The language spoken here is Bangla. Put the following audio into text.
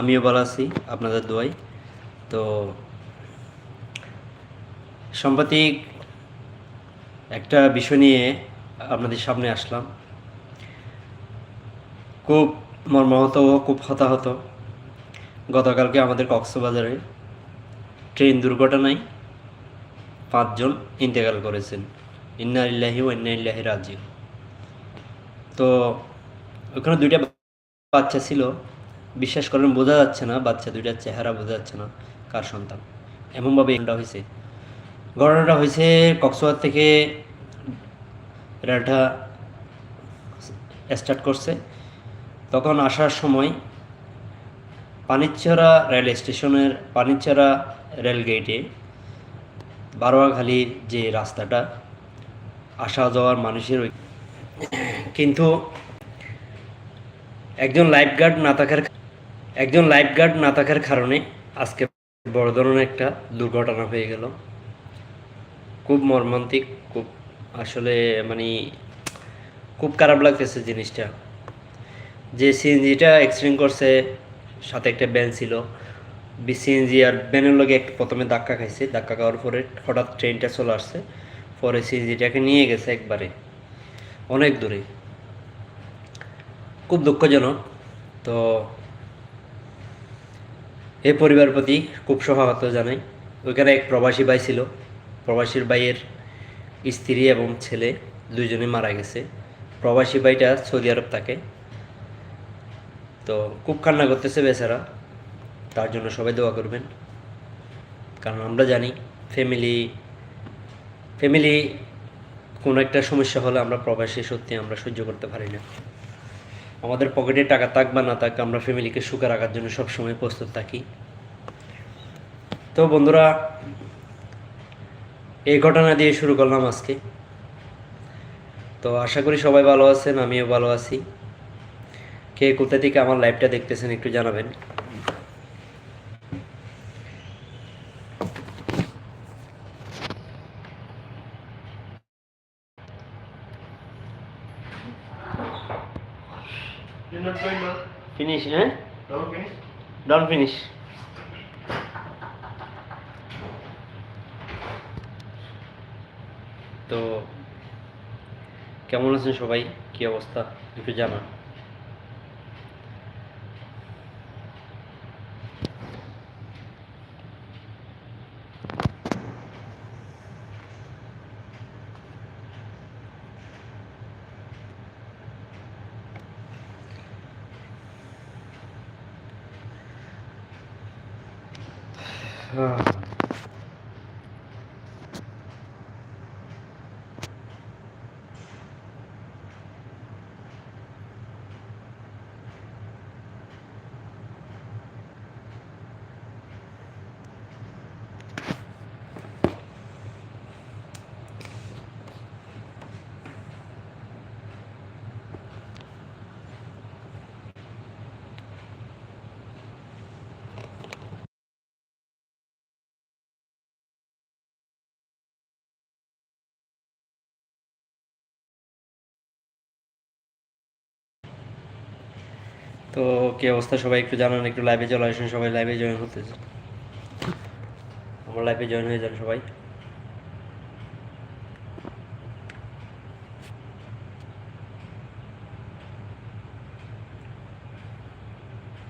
আমিও ভালো আছি, আপনাদের দোয়াই। তো সাম্প্রতিক একটা বিষয় নিয়ে আপনাদের সামনে আসলাম। খুব মর্মাহত, খুব হতাহত। গতকালকে আমাদের কক্সবাজারে ট্রেন দুর্ঘটনায় পাঁচজন ইন্তেকাল করেছেন। ইন্না ইল্লাহি ও ইন্না ইল্লাহি রাজি তো ওখানে দুইটা বাচ্চা ছিল। বিশ্বাস করেন, বোঝা যাচ্ছে না, বাচ্চা দুইটার চেহারা বোঝা যাচ্ছে না কার সন্তান। এমনভাবে এটা হয়েছে। ঘটনাটা হয়েছে কক্সবাজার থেকে রেলটা স্টার্ট করছে। তখন আসার সময় পানিচ্ছড়া রেল স্টেশনের পানিচ্ছড়া রেল গেটে বারোয়াখালীর যে রাস্তাটা, আসা যাওয়ার মানুষের কিন্তু একজন লাইফগার্ড না থাকার একজন লাইফগার্ড না থাকার কারণে আজকে বড় ধরনের একটা দুর্ঘটনা হয়ে গেল। খুব মর্মান্তিক, খুব আসলে মানে খুব খারাপ লাগতেছে জিনিসটা। যে সিএনজিটা অ্যাক্সিডেন্ট করছে, সাথে একটা ব্যান ছিল। সিএনজি আর ব্যানের লগে একটু প্রথমে ধাক্কা খাইছে। ধাক্কা খাওয়ার পরে হঠাৎ ট্রেনটা চলে আসছে। পরে সিএনজিটাকে নিয়ে গেছে একবারে। অনেক দূরে। খুব দুঃখজনক। তো এই পরিবার প্রতি খুব সহায়ত জানাই। ওইখানে এক প্রবাসী ভাই ছিল। প্রবাসীর ভাইয়ের স্ত্রী এবং ছেলে দুইজনে মারা গেছে। প্রবাসী ভাইটা সৌদি আরব থাকে। তো খুব কান্না করতেছে বেচারা। তার জন্য সবাই দোয়া করবেন। কারণ আমরা জানি ফ্যামিলি ফ্যামিলি কোনো একটা সমস্যা হলে আমরা প্রবাসী সত্যি আমরা সহ্য করতে পারি না। আমাদের পকেটে টাকা থাক বা না থাক, আমরা ফ্যামিলিকে সুখে রাখার জন্য সবসময় প্রস্তুত থাকি। তো বন্ধুরা, এই ঘটনা দিয়ে শুরু করলাম আজকে। তো আশা করি সবাই ভালো আছেন, আমিও ভালো আছি। কে কোথা থেকে আমার লাইভটা দেখতেছেন একটু জানাবেন। You're not going now? Finish হ্যাঁ Don't finish? ডন ফিনিশ তো কেমন আছেন সবাই? কি অবস্থা? একটু জানান তো কি অবস্থা? সবাই একটু জানান, একটু লাইভে চলে আসুন, সবাই লাইভে জয়েন হতে আমার লাইভে জয়েন হয়ে যান সবাই।